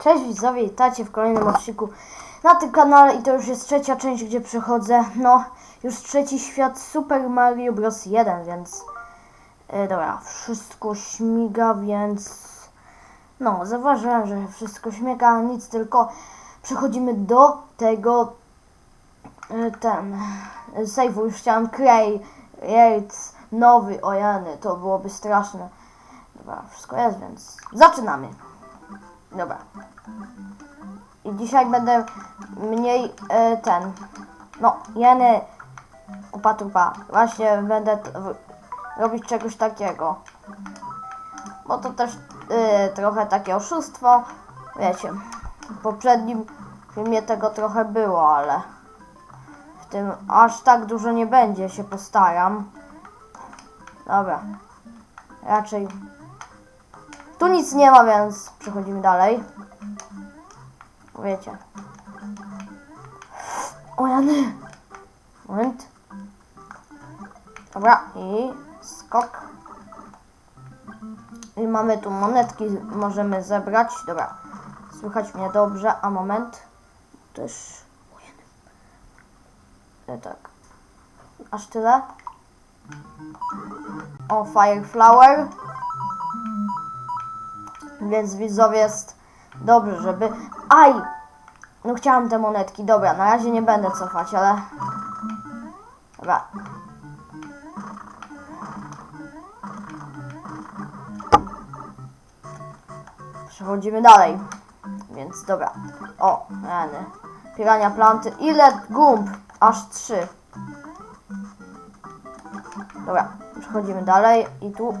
Cześć widzowie, witajcie w kolejnym odcinku na tym kanale i to już jest trzecia część, gdzie przychodzę. No, już trzeci świat Super Mario Bros. 1, więc... E, dobra, wszystko śmiga, więc... No, zauważyłem, że wszystko śmiga, nic, tylko przechodzimy do tego... E, ten... e, Save'u, już chciałem Cray, Yates, nowy, ojany, to byłoby straszne. Dobra, wszystko jest, więc zaczynamy. Dobra. I dzisiaj będę mniej e, ten. No, jeny kupa tupa. Właśnie będę robić czegoś takiego. Bo to też e, trochę takie oszustwo. Wiecie, w poprzednim filmie tego trochę było, ale w tym aż tak dużo nie będzie, się postaram. Dobra. Raczej tu nic nie ma, więc przechodzimy dalej. Wiecie. O Jany! Moment. Dobra, i skok. I mamy tu monetki, możemy zebrać. Dobra, słychać mnie dobrze, a moment. Też. Jany. E, Tak. Aż tyle. O, Fireflower. Więc widzowie jest dobrze, żeby... Aj! No chciałam te monetki. Dobra, na razie nie będę cofać, ale... Dobra. Przechodzimy dalej. Więc dobra. O, rany. Pirania planty. Ile gumb? Aż trzy. Dobra, przechodzimy dalej i tu...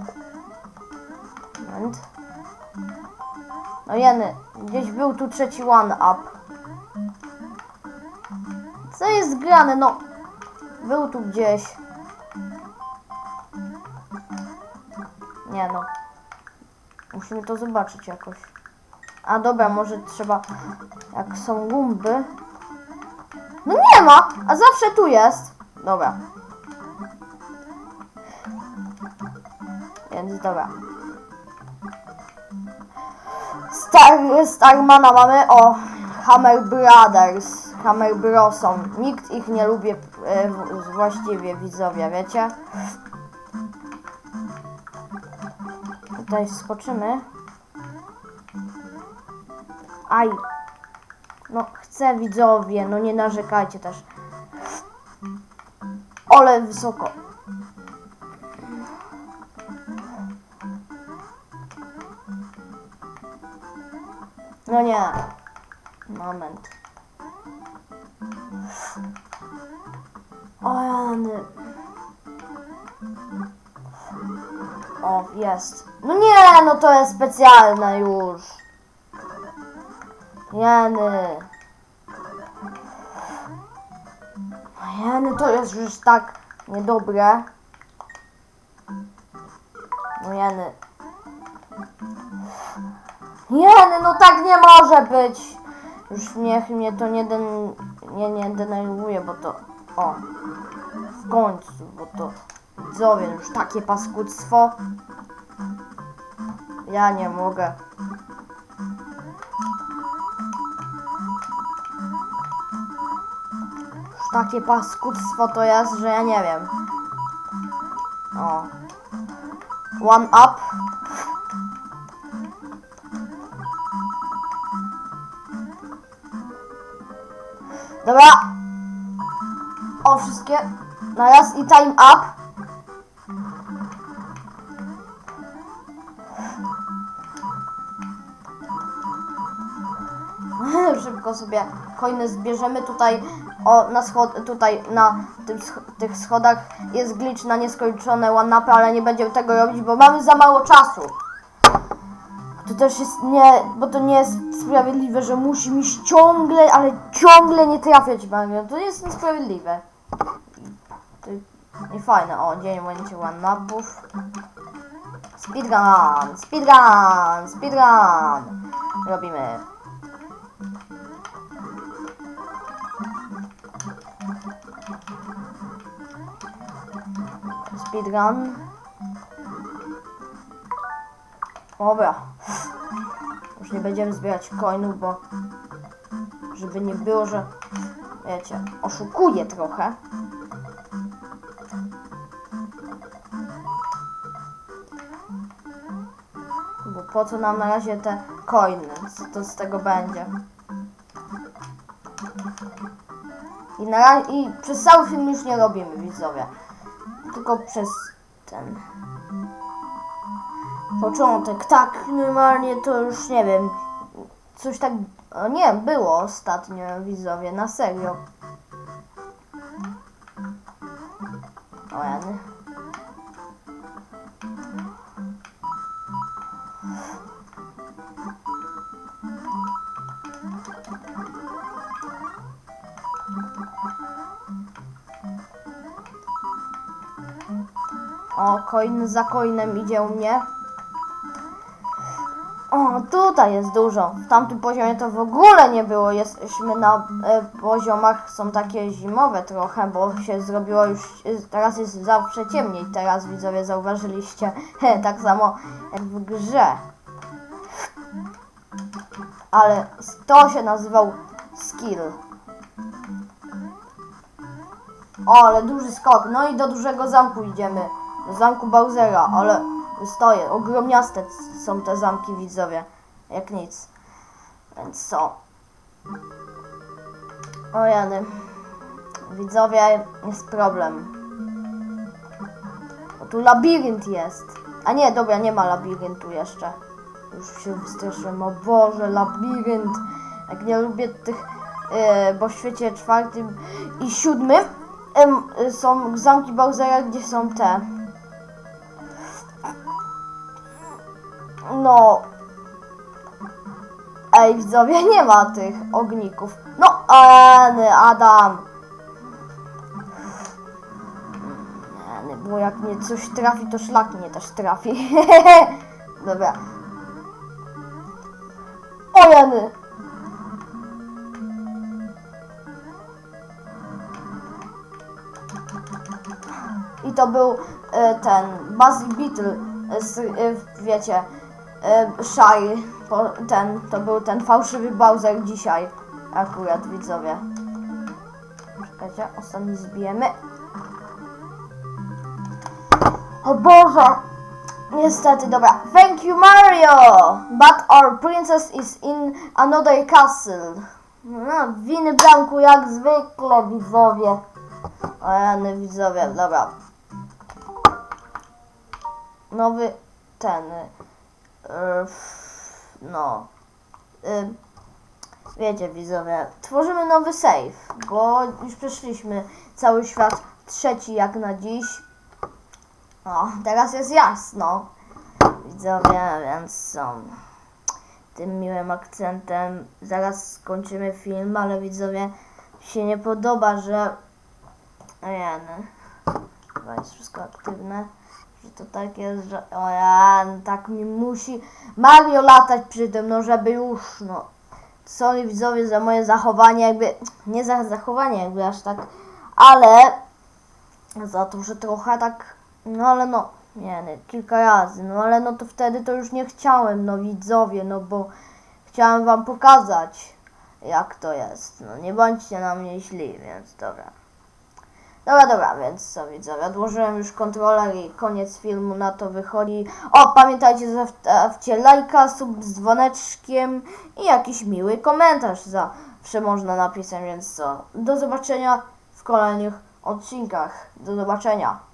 Moment. No jeny, gdzieś był tu trzeci one up. Co jest grane? No, był tu gdzieś. Nie no. Musimy to zobaczyć jakoś. A dobra, może trzeba, jak są gumby. No nie ma, a zawsze tu jest. Dobra. Więc dobra. Star, Starmana mamy, o, Hammer Brothers, Hammer Brosom. Nikt ich nie lubi e, właściwie, widzowie, wiecie? Tutaj skoczymy. Aj. No, chcę widzowie, no nie narzekajcie też. Ole wysoko. No nie. Moment. O Jany. O, jest. No nie, no to jest specjalne już. Jany. O Jany, to jest już tak niedobre. No Jany. Nie, no tak nie może być. Już niech mnie to nie, den, nie, nie denerwuje, bo to... O, w końcu, bo to... Widzowie, już takie paskudztwo. Ja nie mogę. Już takie paskudztwo to jest, że ja nie wiem. O. One up. Dobra. O, wszystkie. Naraz i time up. Szybko sobie coiny zbierzemy tutaj o, na schod tutaj na tym sch tych schodach jest glitch na nieskończone one ale nie będziemy tego robić, bo mamy za mało czasu. To też jest nie, bo to nie jest sprawiedliwe, że musi mi ciągle, ale ciągle nie trafiać Mario. To jest niesprawiedliwe. To nie fajne. O, dzień momencie one upów. Speedrun, speedrun, speedrun. Robimy. Speedrun. Dobra. Już nie będziemy zbierać coinów, bo żeby nie było, że wiecie, oszukuję trochę. Bo po co nam na razie te coiny? Co to z tego będzie? I, na, I przez cały film już nie robimy, widzowie. Tylko przez ten początek. Tak, normalnie to już nie wiem. Coś tak. O nie, było ostatnio, widzowie, na serio. O. O, coin za coinem idzie u mnie. O, tutaj jest dużo. W tamtym poziomie to w ogóle nie było. Jesteśmy na e, poziomach, są takie zimowe trochę, bo się zrobiło już, teraz jest zawsze ciemniej. Teraz widzowie zauważyliście, tak samo jak w grze. Ale to się nazywał skill. O, ale duży skok. No i do dużego zamku idziemy. Do zamku Bowsera, ale stoję. Ogromniaste są te zamki, widzowie. Jak nic. Więc co? O jany. Widzowie, jest problem. O, tu labirynt jest. A nie, dobra, nie ma labiryntu jeszcze. Już się wystraszyłem. O Boże, labirynt. Jak nie lubię tych... e, bo w świecie czwartym i siódmym em, y, są zamki Bowsera, gdzie są te... No... Ej, widzowie, nie ma tych ogników. No, Eny, Adam. Eny, bo jak mnie coś trafi, to szlak mnie też trafi. Dobra. O, Jany. I to był e, ten Buzzy Beetle, e, z, e, wiecie, e, po, ten, to był ten fałszywy Bowser dzisiaj, akurat widzowie. Czekajcie, ostatni zbijemy. O Boże! Niestety, dobra. Thank you, Mario! But our princess is in another castle. No, winy bramku jak zwykle, widzowie. O jany widzowie, dobra. Nowy ten. Y, f- no. y, wiecie widzowie, tworzymy nowy save, bo już przeszliśmy cały świat trzeci jak na dziś. O, teraz jest jasno. Widzowie, więc co? Tym miłym akcentem zaraz skończymy film, ale widzowie się nie podoba, że Ojany. Chyba jest wszystko aktywne. To tak jest, że ojan, tak mi musi Mario latać przy no żeby już, no. Sorry widzowie za moje zachowanie, jakby, nie za zachowanie, jakby aż tak, ale za to, że trochę tak, no ale no, nie, nie, kilka razy, no ale no to wtedy to już nie chciałem, no widzowie, no bo chciałem wam pokazać, jak to jest. No nie bądźcie na mnie źli, więc dobra. Dobra, dobra, więc co widzowie, odłożyłem już kontroler i koniec filmu na to wychodzi. O, pamiętajcie, zostawcie lajka, sub z dzwoneczkiem i jakiś miły komentarz zawsze można napisać, więc co, do zobaczenia w kolejnych odcinkach. Do zobaczenia.